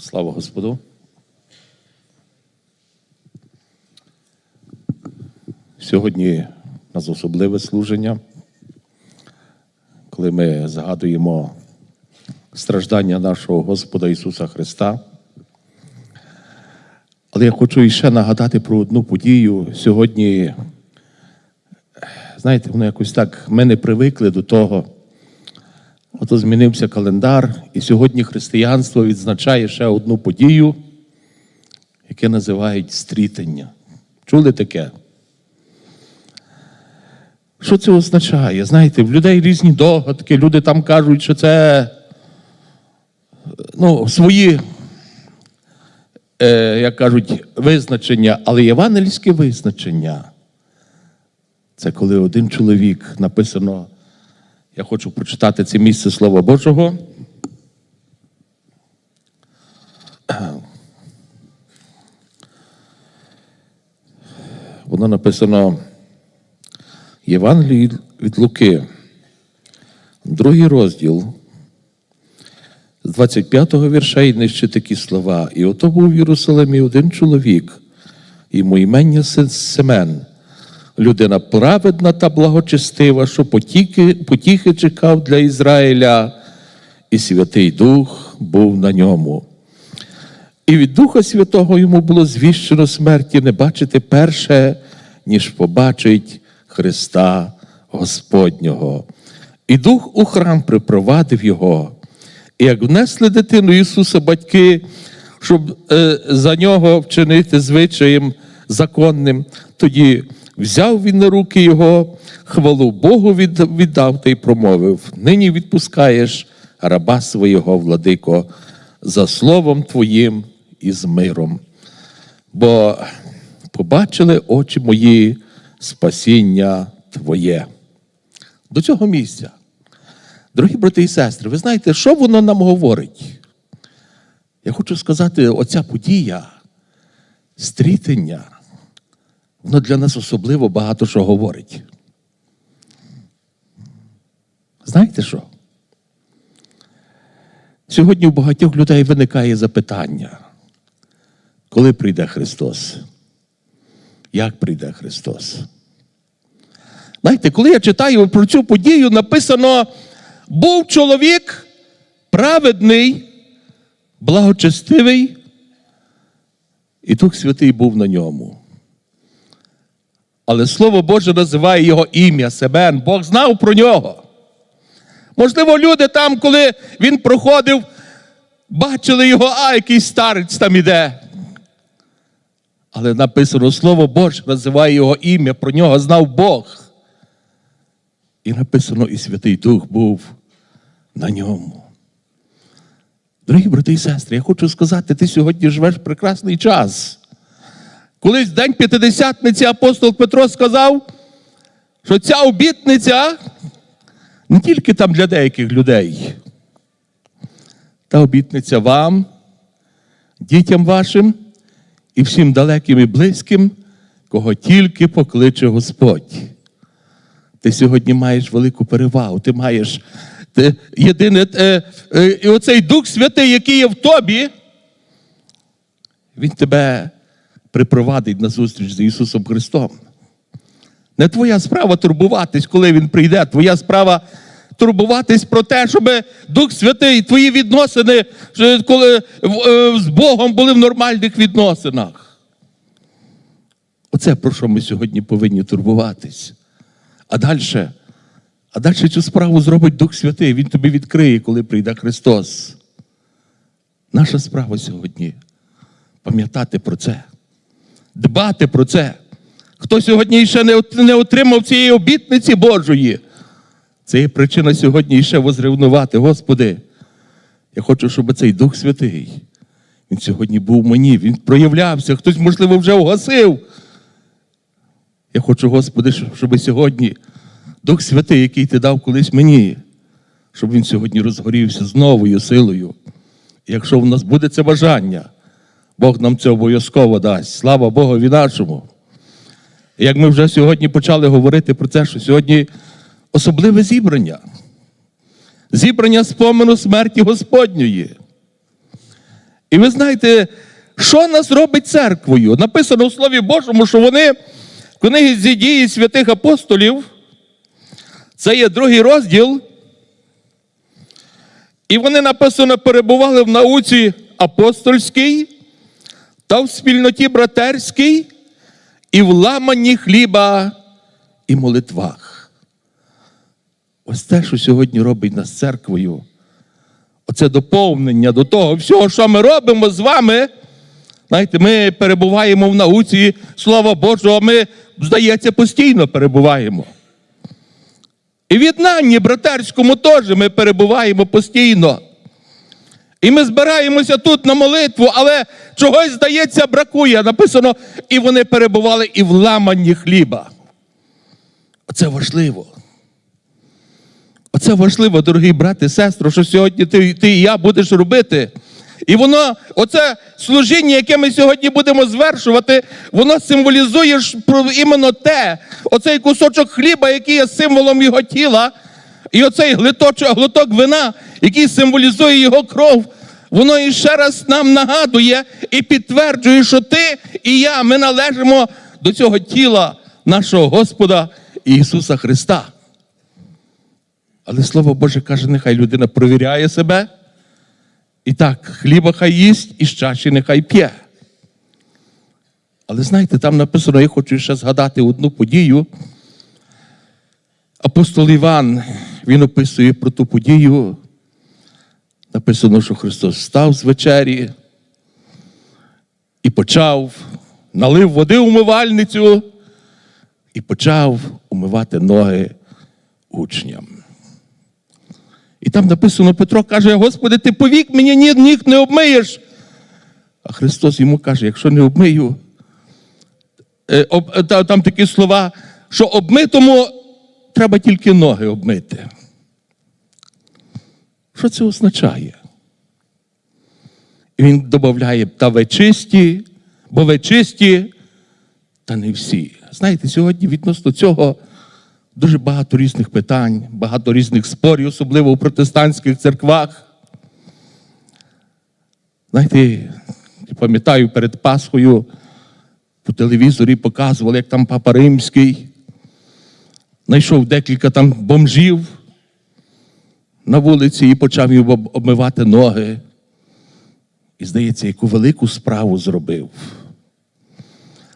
Слава Господу. Сьогодні у нас особливе служення, коли ми згадуємо страждання нашого Господа Ісуса Христа. Але я хочу іще нагадати про одну подію. Сьогодні, знаєте, воно якось так, ми не привикли до того. Ото змінився календар, і сьогодні християнство відзначає ще одну подію, яке називають стрітення. Чули таке? Що це означає? Знаєте, в людей різні догадки, люди там кажуть, що це ну, свої, е, як кажуть, визначення, але євангельське визначення. Це коли один чоловік написано. Я хочу прочитати це місце Слова Божого. Воно написано Євангелії від Луки, другий розділ, з 25-го вірша і нижче такі слова. І ото був в Єрусалимі один чоловік, йому імення Се- Семен людина праведна та благочестива, що потіки, потіхи чекав для Ізраїля, і Святий Дух був на ньому. І від Духа Святого йому було звіщено смерті не бачити перше, ніж побачить Христа Господнього. І Дух у храм припровадив його. І як внесли дитину Ісуса батьки, щоб е, за нього вчинити звичаєм законним, тоді взяв він на руки його, хвалу Богу віддав та й промовив: Нині відпускаєш раба свого, владико, за словом Твоїм і з миром. Бо побачили очі мої спасіння Твоє. До цього місця. Дорогі брати і сестри, ви знаєте, що воно нам говорить? Я хочу сказати, оця подія, стрітення, воно для нас особливо багато що говорить. Знаєте що? Сьогодні у багатьох людей виникає запитання, коли прийде Христос? Як прийде Христос? Знаєте, коли я читаю про цю подію, написано, був чоловік праведний, благочестивий, і Дух Святий був на ньому. Але Слово Боже називає його ім'я Себен. Бог знав про нього. Можливо, люди там, коли він проходив, бачили його, а якийсь старець там іде. Але написано Слово Боже називає його ім'я, про нього знав Бог. І написано, і Святий Дух був на ньому. Дорогі брати і сестри, я хочу сказати, ти сьогодні живеш прекрасний час. Колись в день п'ятидесятниці апостол Петро сказав, що ця обітниця не тільки там для деяких людей, та обітниця вам, дітям вашим і всім далеким і близьким, кого тільки покличе Господь. Ти сьогодні маєш велику перевагу. Ти маєш ти, єдине, е, е, і оцей Дух Святий, який є в тобі, він тебе припровадить на зустріч з Ісусом Христом. Не твоя справа турбуватись, коли Він прийде. Твоя справа турбуватись про те, щоб Дух Святий, твої відносини коли е, з Богом були в нормальних відносинах. Оце про що ми сьогодні повинні турбуватись. А далі, а далі цю справу зробить Дух Святий. Він тобі відкриє, коли прийде Христос. Наша справа сьогодні пам'ятати про це, дбати про це. Хто сьогодні ще не отримав цієї обітниці Божої, це є причина сьогодні ще возревнувати. Господи, я хочу, щоб цей Дух Святий, він сьогодні був мені, він проявлявся, хтось, можливо, вже угасив. Я хочу, Господи, щоб- сьогодні Дух Святий, який ти дав колись мені, щоб він сьогодні розгорівся з новою силою. І якщо в нас буде це бажання, Бог нам це обов'язково дасть. Слава Богові нашому. Як ми вже сьогодні почали говорити про це, що сьогодні особливе зібрання. Зібрання спомену смерті Господньої. І ви знаєте, що нас робить церквою? Написано в Слові Божому, що вони в книгі зі дії святих апостолів, це є другий розділ. І вони написано перебували в науці апостольській та в спільноті братерській, і в ламанні хліба і молитвах. Ось те, що сьогодні робить нас церквою. Оце доповнення до того всього, що ми робимо з вами. Знаєте, ми перебуваємо в науці Слова Божого, ми, здається, постійно перебуваємо. І в братерському теж ми перебуваємо постійно. І ми збираємося тут на молитву, але чогось, здається, бракує. Написано, і вони перебували і в ламанні хліба. Оце важливо. Оце важливо, дорогі брати і сестри, що сьогодні ти, ти і я будеш робити. І воно, оце служіння, яке ми сьогодні будемо звершувати, воно символізує іменно те, оцей кусочок хліба, який є символом його тіла, і оцей глиточок, глоток вина, який символізує його кров, воно іще раз нам нагадує і підтверджує, що ти і я, ми належимо до цього тіла нашого Господа Ісуса Христа. Але Слово Боже каже, нехай людина провіряє себе. І так, хліба хай їсть, і з чаші нехай п'є. Але знаєте, там написано, я хочу ще згадати одну подію. Апостол Іван, він описує про ту подію. Написано, що Христос встав з вечері і почав, налив води умивальницю і почав умивати ноги учням. І там написано, Петро каже: Господи, ти повік мені ні, ніг не обмиєш. А Христос йому каже: якщо не обмию, е, е, та- там такі слова, що обмитому треба тільки ноги обмити. Що це означає? І він додає, та ви чисті, бо ви чисті, та не всі. Знаєте, сьогодні відносно цього дуже багато різних питань, багато різних спорів, особливо у протестантських церквах. Знаєте, пам'ятаю, перед Пасхою по телевізорі показували, як там Папа Римський знайшов декілька там бомжів вулиці і почав їм обмивати ноги. І, здається, яку велику справу зробив.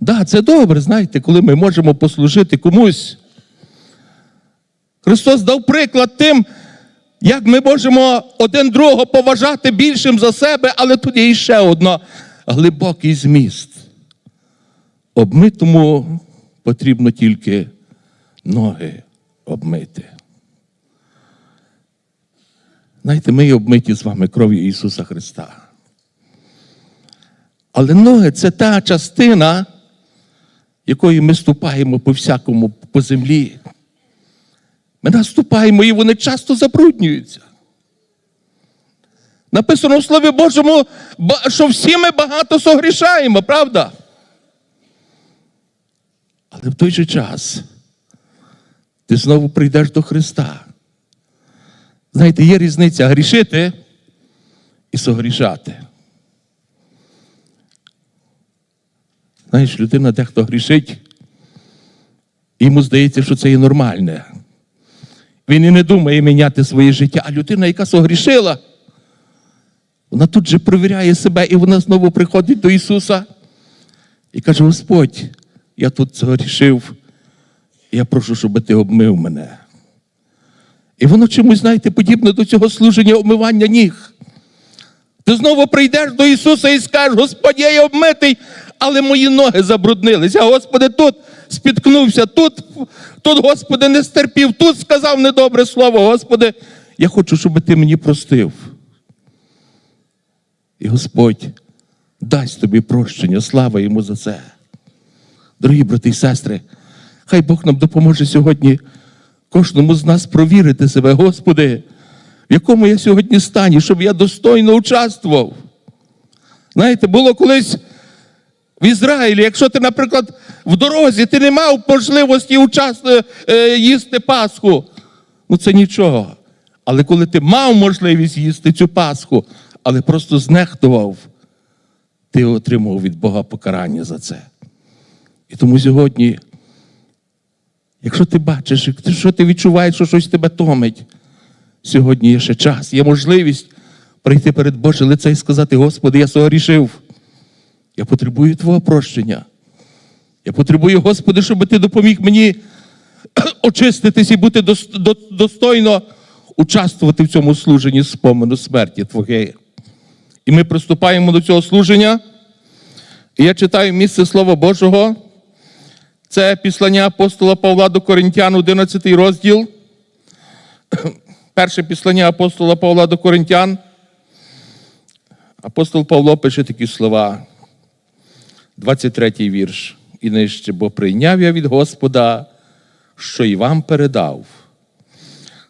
Да, це добре, знаєте, коли ми можемо послужити комусь. Христос дав приклад тим, як ми можемо один другого поважати більшим за себе, але тут є ще одна глибокий зміст. Обмитому потрібно тільки ноги обмити. Знаєте, ми обмиті з вами кров'ю Ісуса Христа. Але ноги це та частина, якою ми ступаємо по всякому по землі. Ми наступаємо і вони часто забруднюються. Написано в Слові Божому, що всі ми багато согрішаємо, правда? Але в той же час ти знову прийдеш до Христа. Знаєте, є різниця грішити і согрішати. Знаєш, людина дехто грішить, і йому здається, що це є нормальне. Він і не думає міняти своє життя. А людина, яка согрішила, вона тут же провіряє себе, і вона знову приходить до Ісуса і каже: Господь, я тут согрішив, я прошу, щоб ти обмив мене. І воно чомусь, знаєте, подібне до цього служення омивання ніг. Ти знову прийдеш до Ісуса і скажеш, Господь, я є обмитий, але мої ноги забруднилися. Господи, тут спіткнувся, тут, тут, Господи, не стерпів, тут сказав недобре слово. Господи, я хочу, щоб ти мені простив. І Господь дасть тобі прощення, слава йому за це. Дорогі брати і сестри, хай Бог нам допоможе сьогодні кожному з нас провірити себе, Господи, в якому я сьогодні стані, щоб я достойно участвував. Знаєте, було колись в Ізраїлі, якщо ти, наприклад, в дорозі ти не мав можливості участ- е, їсти Пасху, ну це нічого. Але коли ти мав можливість їсти цю Пасху, але просто знехтував, ти отримав від Бога покарання за це. І тому сьогодні, якщо ти бачиш, якщо ти відчуваєш, що щось тебе томить, сьогодні є ще час, є можливість прийти перед Боже лице і сказати: Господи, я согрішив. Я потребую Твого прощення. Я потребую, Господи, щоб ти допоміг мені очиститись і бути достойно участвувати в цьому служенні спомену смерті Твоєї. І ми приступаємо до цього служення. І я читаю місце Слова Божого. Це післання апостола Павла до Коринтян, 11 розділ. Перше післання апостола Павла до Коринтян. Апостол Павло пише такі слова. 23 вірш. І нижче, бо прийняв я від Господа, що й вам передав,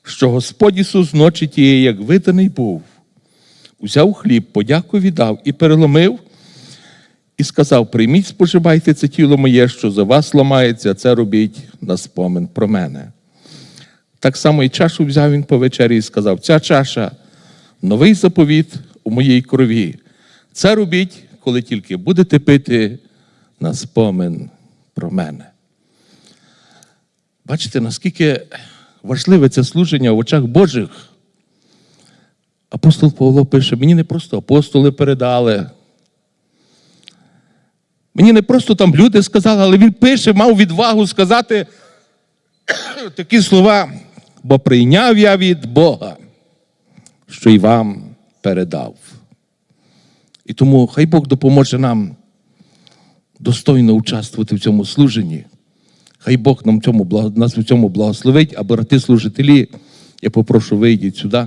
що Господь Ісус ночі тієї, як виданий був, узяв хліб, подяку віддав і переломив, і сказав: Прийміть, споживайте це тіло моє, що за вас ламається, це робіть на спомин про мене. Так само і чашу взяв він по вечері і сказав: Ця чаша новий заповіт у моїй крові. Це робіть, коли тільки будете пити на спомин про мене. Бачите, наскільки важливе це служення в очах Божих. Апостол Павло пише: мені не просто апостоли передали. Мені не просто там люди сказали, але він пише, мав відвагу сказати такі слова, бо прийняв я від Бога, що й вам передав. І тому хай Бог допоможе нам достойно участвувати в цьому служенні. Хай Бог нам цьому, нас в цьому благословить, а брати служителі, я попрошу вийдіть сюди.